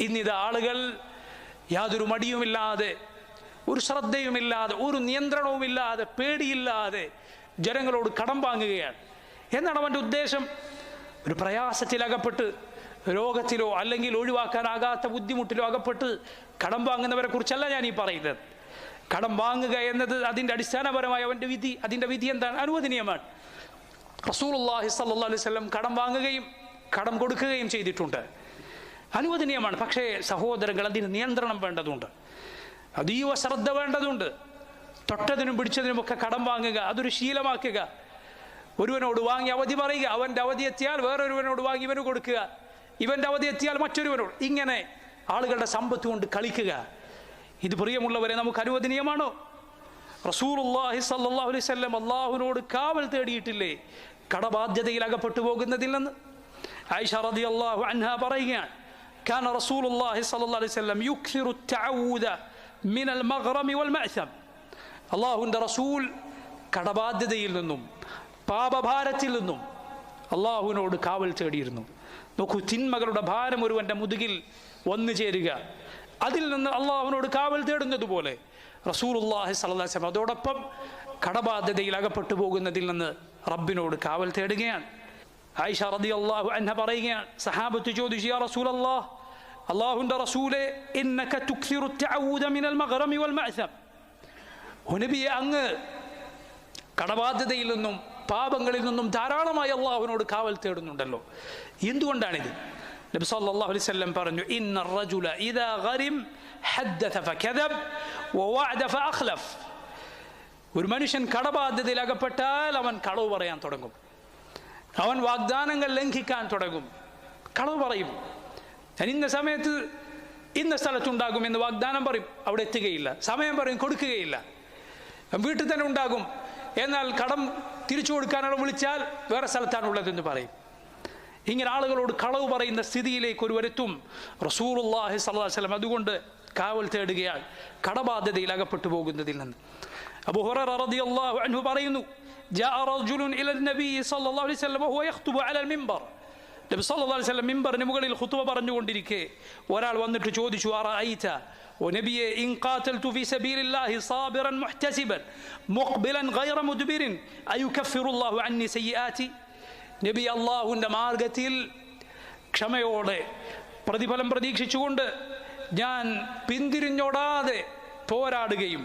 ഇന്നിത് ആളുകൾ യാതൊരു മടിയുമില്ലാതെ ഒരു ശ്രദ്ധയുമില്ലാതെ ഒരു നിയന്ത്രണവുമില്ലാതെ പേടിയില്ലാതെ ജനങ്ങളോട് കടം വാങ്ങുകയാണ്. എന്നാണ് അവന്റെ ഉദ്ദേശം? ഒരു പ്രയാസത്തിലകപ്പെട്ട് രോഗത്തിലോ അല്ലെങ്കിൽ ഒഴിവാക്കാനാകാത്ത ബുദ്ധിമുട്ടിലോ അകപ്പെട്ട് കടം വാങ്ങുന്നവരെ കുറിച്ചല്ല ഞാൻ ഈ പറയുന്നത്. കടം വാങ്ങുക എന്നത് അതിന്റെ അടിസ്ഥാനപരമായ അവന്റെ വിധി അതിന്റെ വിധി എന്താണ്? അനുവദനീയമാണ്. റസൂൽ അള്ളാഹി അലൈഹി വസല്ലം കടം വാങ്ങുകയും കടം കൊടുക്കുകയും ചെയ്തിട്ടുണ്ട്. അനുവദനീയമാണ്. പക്ഷേ സഹോദരങ്ങൾ അതിന് നിയന്ത്രണം വേണ്ടതുണ്ട്. അതീവ ശ്രദ്ധ വേണ്ടതുണ്ട്. തൊട്ടതിനും പിടിച്ചതിനുമൊക്കെ കടം വാങ്ങുക അതൊരു ശീലമാക്കുക. ഒരുവനോട് വാങ്ങി അവധി പറയുക അവന്റെ അവധി എത്തിയാൽ വേറൊരുവനോട് വാങ്ങി ഇവന് കൊടുക്കുക. ഇവന്റെ അവധി എത്തിയാൽ മറ്റൊരുവനോട്. ഇങ്ങനെ ആളുകളുടെ സമ്പത്ത് കൊണ്ട് കളിക്കുക. ഇത് പ്രിയമുള്ളവരെ നമുക്ക് അനുവദനീയമാണോ? റസൂലുള്ളാഹി സല്ലല്ലാഹു അലൈഹി വസല്ലം അള്ളാഹുവിനോട് കാവൽ തേടിയിട്ടില്ലേ? കടബാധ്യതയിൽ അകപ്പെട്ടു പോകുന്നതിൽ നിന്ന്. ആയിഷ റളിയല്ലാഹു അൻഹ പറയുകയാണ് كان رسول الله صلى الله عليه وسلم يكثر التعوذ من المغرم والمأثم അള്ളാഹുവിൻ്റെ റസൂൽ കടബാധ്യതയിൽ നിന്നും പാപഭാരത്തിൽ നിന്നും അള്ളാഹുവിനോട് കാവൽ തേടിയിരുന്നു നോക്കൂ തിന്മകളുടെ ഭാരം ഒരുവൻ്റെ മുതുകിൽ വന്നു ചേരുക അതിൽ നിന്ന് അള്ളാഹുവിനോട് കാവൽ തേടുന്നത് പോലെ റസൂലുള്ളാഹി സ്വല്ലല്ലാഹി അലൈഹി വസല്ലം അതോടൊപ്പം കടബാധ്യതയിൽ അകപ്പെട്ടു പോകുന്നതിൽ നിന്ന് റബ്ബിനോട് കാവൽ തേടുകയാണ് ആയിഷ റളിയല്ലാഹു അൻഹ പറയുകയാണ് സഹാബത്ത് ചോദിച്ചു യാ റസൂലല്ലാഹ് അള്ളാഹുവിന്റെ റസൂലെ ഇന്നക തുക്സിറു തഅവൂദ മിനൽ മഗ്റമി വൽ മഅസം നബിയെ അങ്ങ് കടബാധ്യതയിൽ നിന്നും പാപങ്ങളിൽ നിന്നും ധാരാളമായി അള്ളാഹുവിനോട് കാവൽ തേടുന്നുണ്ടല്ലോ. എന്തുകൊണ്ടാണിത്? നബി സല്ലല്ലാഹു അലൈഹി വസല്ലം പറഞ്ഞു ഇന്ന റജുല ഇദാ ഗരിം ഹദ്ദഥ ഫകദബ് വവഅദ ഫഅഖ്ലഫ് ഒരു മനുഷ്യൻ കടബാധ്യതയിൽ അകപ്പെട്ടാൽ അവൻ കളവ് പറയാൻ തുടങ്ങും. അവൻ വാഗ്ദാനങ്ങൾ ലംഘിക്കാൻ തുടങ്ങും. കളവ് പറയും. ഞാൻ ഇന്ന സമയത്ത് ഇന്ന സ്ഥലത്തുണ്ടാകും എന്ന് വാഗ്ദാനം പറയും. അവിടെ എത്തുകയില്ല. സമയം പറയും കൊടുക്കുകയില്ല. വീട്ടിൽ തന്നെ ഉണ്ടാകും. എന്നാൽ കടം തിരിച്ചു കൊടുക്കാനുള്ള വിളിച്ചാൽ വേറെ സ്ഥലത്താണുള്ളതെന്ന് പറയും. ഇങ്ങനെ ആളുകളോട് കളവ് പറയുന്ന സ്ഥിതിയിലേക്ക് ഒരുവരെത്തും റസൂറുല്ലാഹി വസല്ലം അതുകൊണ്ട് കാവൽ തേടുകയാൽ കടബാധ്യതയിൽ അകപ്പെട്ടു പോകുന്നതിൽ നിന്ന്. അബൂ ഹുറൈറ റളിയല്ലാഹു അൻഹു പറയുന്നു جاء رجل إلى النبي صلى الله عليه وسلم وهو يخطب على المنبر നബി സല്ലല്ലാഹു അലൈഹി വസല്ലം മിമ്പറിന് മുകളിൽ ഖുത്ബ പറഞ്ഞുകൊണ്ടിരിക്കെ ഒരാൾ വന്നിട്ട് ചോദിച്ചു അറഅയ്ത ونبي إن قاتلت في سبيل الله صابرا محتسبا مقبلا غير مدبر أيكفر الله عني سيئاتي നബി അള്ളാഹുവിൻ്റെ മാർഗത്തിൽ ക്ഷമയോടെ പ്രതിഫലം പ്രതീക്ഷിച്ചുകൊണ്ട് ഞാൻ പിന്തിരിഞ്ഞോടാതെ പോരാടുകയും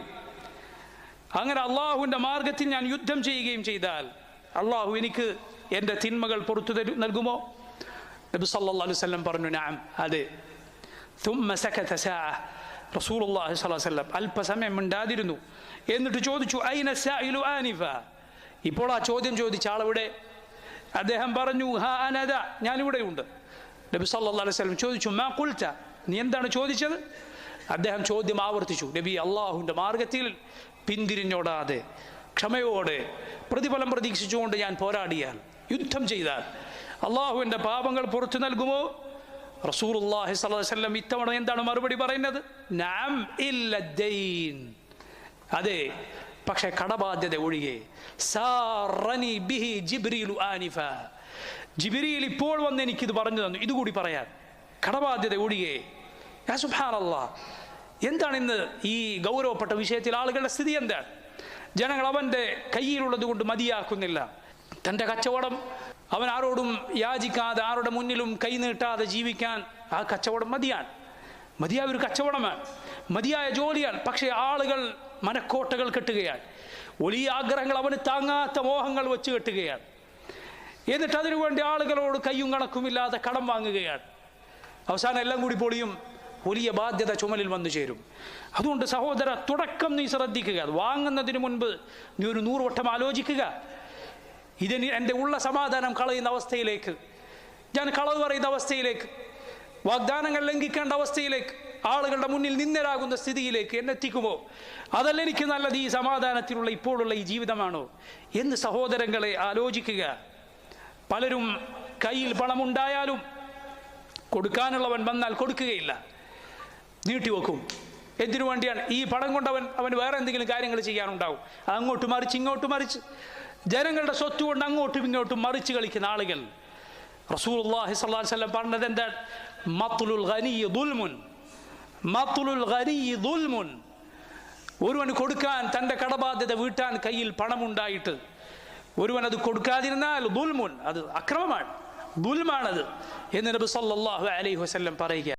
അങ്ങനെ അള്ളാഹുവിന്റെ മാർഗത്തിൽ ഞാൻ യുദ്ധം ചെയ്യുകയും ചെയ്താൽ അള്ളാഹു എനിക്ക് എന്റെ തിന്മകൾ പുറത്തു തരും നൽകുമോ? നബി സല്ലു വല്ലം പറഞ്ഞു നാം. അതെ. റസൂലുള്ളാഹി സ്വല്ലല്ലാഹു അലൈഹി അല്പസമയം ഉണ്ടാതിരുന്നു എന്നിട്ട് ചോദിച്ചു ഐന സായിലു ആനിഫ? ഇപ്പോൾ ആ ചോദ്യം ചോദിച്ച ആളവിടെ? അദ്ദേഹം പറഞ്ഞു ഹാ അനദ ഞാനിവിടെ ഉണ്ട്. നബി സല്ലല്ലാഹു അലൈഹി വസല്ലം ചോദിച്ചു മാ കുൽത്ത നീ എന്താണ് ചോദിച്ചത്? അദ്ദേഹം ചോദ്യം ആവർത്തിച്ചു നബി അള്ളാഹുവിന്റെ മാർഗത്തിൽ പിന്തിരിഞ്ഞോടാതെ ക്ഷമയോടെ പ്രതിഫലം പ്രതീക്ഷിച്ചുകൊണ്ട് ഞാൻ പോരാടിയാൽ യുദ്ധം ചെയ്താൽ അള്ളാഹുവിന്റെ പാപങ്ങൾ പുറത്തു നൽകുമോ? അലൈഹി വസല്ലം ഇത്തവണ എന്താണ് മറുപടി പറയുന്നത്? നാം ഇല്ല അതെ പക്ഷെ കടബാധ്യത ഒഴികെ ആനിഫ. ജിബ്രീൽ ഇപ്പോൾ വന്ന് എനിക്കിത് പറഞ്ഞു തന്നു. ഇതുകൂടി പറയാൻ കടബാധ്യത ഒഴികെ യാ സുബ്ഹാനല്ലാ എന്താണ് ഇന്ന് ഈ ഗൗരവപ്പെട്ട വിഷയത്തിൽ ആളുകളുടെ സ്ഥിതി എന്താണ് ജനങ്ങൾ അവന്റെ കയ്യിലുള്ളത് കൊണ്ട് മതിയാക്കുന്നില്ല. തന്റെ കച്ചവടം അവൻ ആരോടും യാചിക്കാതെ ആരുടെ മുന്നിലും കൈനീട്ടാതെ ജീവിക്കാൻ ആ കച്ചവടം മതിയാണ്. മതിയായ ഒരു കച്ചവടമാണ്. മതിയായ ജോലിയാണ്. പക്ഷേ ആളുകൾ മനക്കോട്ടകൾ കെട്ടുകയാണ്. വലിയ ആഗ്രഹങ്ങൾ അവന് താങ്ങാത്ത മോഹങ്ങൾ വെച്ച് കെട്ടുകയാണ്. എന്നിട്ട് അതിനുവേണ്ടി ആളുകളോട് കയ്യും കണക്കുമില്ലാതെ കടം വാങ്ങുകയാണ്. അവസാനം എല്ലാം കൂടി പൊളിയും. വലിയ ബാധ്യത ചുമലിൽ വന്നു ചേരും. അതുകൊണ്ട് സഹോദര തുടക്കം നീ ശ്രദ്ധിക്കുക. അത് വാങ്ങുന്നതിന് മുൻപ് നീ ഒരു നൂറുവട്ടം ആലോചിക്കുക. ഇതിന് എന്റെ ഉള്ള സമാധാനം കളയുന്ന അവസ്ഥയിലേക്ക്. ഞാൻ കളവ് പറയുന്ന അവസ്ഥയിലേക്ക്. വാഗ്ദാനങ്ങൾ ലംഘിക്കേണ്ട അവസ്ഥയിലേക്ക്. ആളുകളുടെ മുന്നിൽ നിന്നരാകുന്ന സ്ഥിതിയിലേക്ക് എന്നെ എത്തിക്കുമോ? അതല്ല എനിക്ക് നല്ലത് ഈ സമാധാനത്തിലുള്ള ഇപ്പോഴുള്ള ഈ ജീവിതമാണോ? എന്ന് സഹോദരങ്ങളെ ആലോചിക്കുക. പലരും കയ്യിൽ പണമുണ്ടായാലും കൊടുക്കാനുള്ളവൻ വന്നാൽ കൊടുക്കുകയില്ല. നീട്ടിവെക്കും. എന്തിനു വേണ്ടിയാണ്? ഈ പണം കൊണ്ട് അവൻ അവന് വേറെ എന്തെങ്കിലും കാര്യങ്ങൾ ചെയ്യാനുണ്ടാവും. അങ്ങോട്ട് മറിച്ച് ഇങ്ങോട്ട് മറിച്ച്. ജനങ്ങളുടെ സ്വത്ത് കൊണ്ട് അങ്ങോട്ടും ഇങ്ങോട്ടും മറിച്ച് കളിക്കുന്ന ആളുകൾ. റസൂൽ അള്ളാഹിസ്ലാം പറഞ്ഞത് എന്താണ്? മത്തുലുൽ ദുൽമുൻ. മത്തുലുൽ ദുൽമുൻ. ഒരുവന് കൊടുക്കാൻ തന്റെ കടബാധ്യത വീട്ടാൻ കയ്യിൽ പണമുണ്ടായിട്ട് ഒരുവൻ അത് കൊടുക്കാതിരുന്നാൽ ദുൽമുൻ അത് അക്രമമാണ്. ദുൽമാണത് എന്ന് നബി സല്ലാഹു അലൈഹി വസല്ലം പറയുക.